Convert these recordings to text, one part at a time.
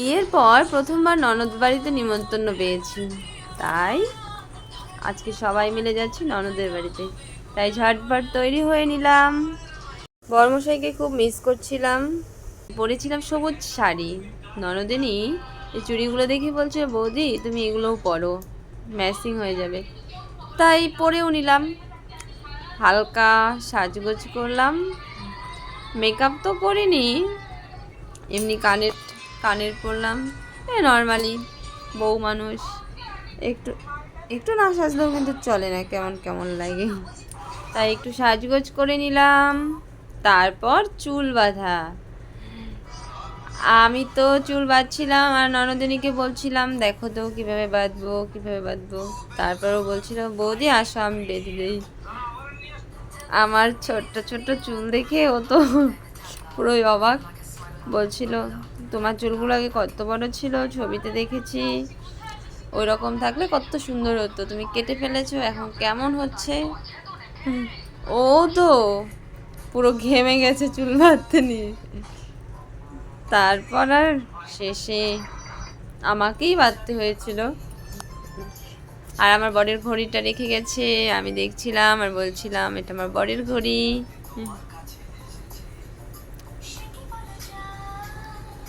বিয়ের পর প্রথমবার ননদ বাড়িতে নিমন্ত্রণ পেয়েছি। তাই আজকে সবাই মিলে যাচ্ছি ননদের বাড়িতে। তাই ঝটপট তৈরি হয়ে নিলাম। বর্মশাইকে খুব মিস করছিলাম। পরেছিলাম সবুজ শাড়ি। ননদিনী এই চুড়িগুলো দেখে বলছে, বৌদি, তুমি এগুলোও পরো। ম্যাচিং হয়ে যাবে। তাই পরেও নিলাম। হালকা সাজগোজ করলাম। মেকআপ তো করিনি এমনি কানের কানের পরলাম এ নর্মালি বউ মানুষ। একটু একটু না সাজলেও কিন্তু চলে না, কেমন কেমন লাগে। তাই একটু সাজগোজ করে নিলাম। তারপর চুল বাঁধা। আমি তো চুল বাঁধছিলাম আর ননদিনীকে বলছিলাম, দেখো তো কীভাবে বাঁধবো কীভাবে বাঁধবো। তারপরও বলছিল, বৌদি, আসো, আমি বেঁধে দিই। আমার ছোট্ট ছোট্ট চুল দেখে ও তো পুরোই অবাক। বলছিল তোমার চুলগুলো আগে কত বড় ছিল, ছবিতে দেখেছি। ওই রকম থাকলে কত সুন্দর হতো। তুমি কেটে ফেলেছো, এখন কেমন হচ্ছে? ও তো পুরো ঘেমে গেছে চুল বাঁধতে নিয়ে। তারপর আর শেষে আমাকেই বাঁধতে হয়েছিল। আর আমার বরের ঘড়িটা রেখে গেছে, আমি দেখছিলাম আর বলছিলাম, এটা আমার বরের ঘড়ি।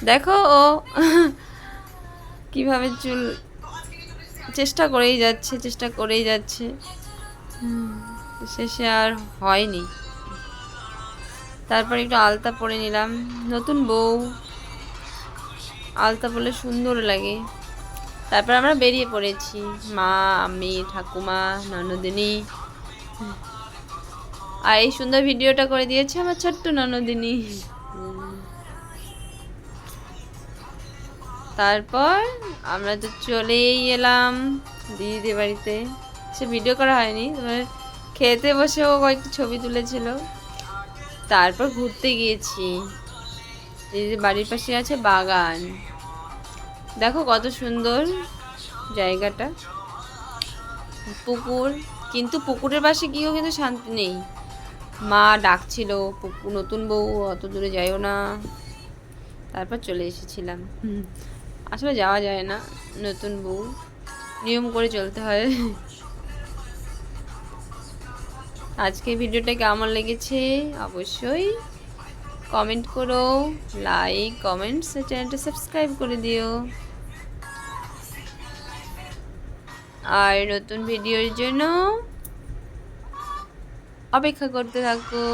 দেখো ও। কীভাবে চুল চেষ্টা করেই যাচ্ছে, চেষ্টা করেই যাচ্ছে। শেষে আর হয়নি। তারপর একটু আলতা পরে নিলাম। নতুন বউ। আলতা পরলে সুন্দর লাগে। তারপর আমরা বেরিয়ে পড়েছি। মা, আমি, ঠাকুমা, ননদিনী। আর এই সুন্দর ভিডিওটা করে দিয়েছে আমার ছোট্ট ননদিনী। তারপর আমরা তো চলেই এলাম দিদিদের বাড়িতে। সে ভিডিও করা হয়নি, তোমার খেতে বসেও কয়েকটি ছবি তুলেছিল। তারপর ঘুরতে গিয়েছি। দিদিদের বাড়ির পাশে আছে বাগান। দেখো কত সুন্দর জায়গাটা। পুকুর, কিন্তু পুকুরের পাশে গিয়েও কিন্তু শান্তি নেই। মা ডাকছিল, পুকুর নতুন বউ, অত দূরে যাইও না। তারপর চলে এসেছিলাম। আসলে যাওয়া যায় না, নতুন বউ। নিয়ম করে চলতে হয়। আজকে ভিডিওটা কেমন লেগেছে? অবশ্যই কমেন্ট করো লাইক কমেন্টস চ্যানেলটা সাবস্ক্রাইব করে দিও। আর নতুন ভিডিওর জন্য অপেক্ষা করতে থাকো।